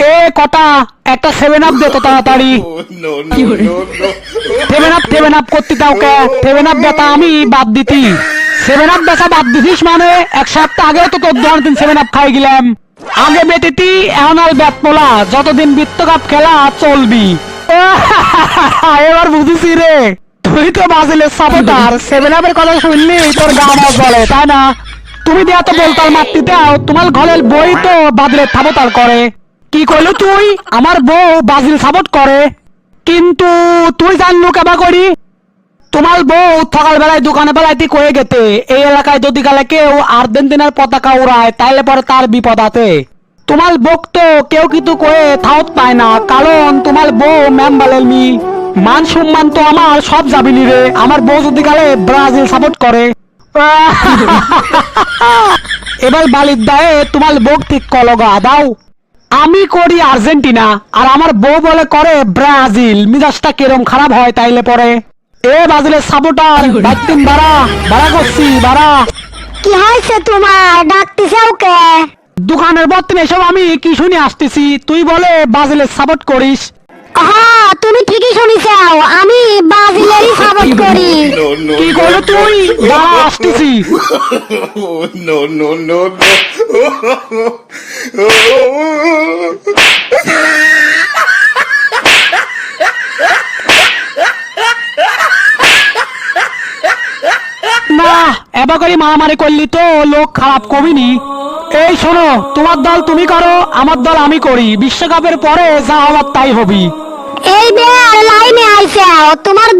এ কটা একটা seven up দে তো তাড়াতাড়ি। সেভেন আপ সেভেন আপ করতে দাও কে? সেভেন আপ বেতা আমি বাদ দিতি। সেভেন আপ বেসা বাদ দিতিস মানে? এক সপ্তাহ আগেও তো তোর ধরন দিন সেভেন আপ খাই গেলাম। আগে বেতিতি এমন আর ব্যাট পোলা। যতদিন বৃত্তকাপ খেলা চলবি। এবার বুঝেছি রে। তুই তো বাজিলের সাপোর্টার সেভেন আপের কথা শুনলি তোর গা মাস বলে তাই না? তুমি দিয়া তো বলতাল মারতে দাও তোমার ঘরের বই তো বাদলের সাপোর্টার করে। কি কইলো তুই? আমার বউ বাজিল সাপোর্ট করে। কিন্তু তুই জানলু কেবা করি? তোমার বউ সকাল বেলায় দোকানে বেলায় কয়ে গেতে এই এলাকায় যদি গেলে কেউ আর্জেন্টিনার পতাকা উড়ায়, তাইলে পরে তার বিপদ আছে। তোমার বউ তো কেউ কিন্তু কয়ে থাউত পায় না, কারণ তোমার বউ ম্যাম বালের মি মান সম্মান তো আমার সব যাবিনি রে। আমার বউ যদি গেলে ব্রাজিল সাপোর্ট করে। এবার বালির দায়ে তোমার বউ ঠিক কলগা দাও। আমি করি আর্জেন্টিনা আর আমার বউ বলে করে ব্রাজিল। মিজাজটা কিরম খারাপ হয় তাইলে পরে। এ ব্রাজিলের সাপোর্টার বাতিন বাড়া বাড়া করছি বাড়া কি হয়েছে তোমার? ডাকতেছেও কে দোকানের বর্তমানে এসব আমি কি শুনে আসতেছি। তুই বলে ব্রাজিলের সাপোর্ট করিস। হ্যাঁ তুমি ঠিকই করি কি no. তুই দাঁড়া আসতেছি no, no. না এবার মারামারি করলি তো লোক খারাপ কবিনি এই শোনো তোমার দল তুমি করো আমার দল আমি করি বিশ্বকাপের পরে যা হবার তাই হবি এই বে লাইনে আইছাও তোমার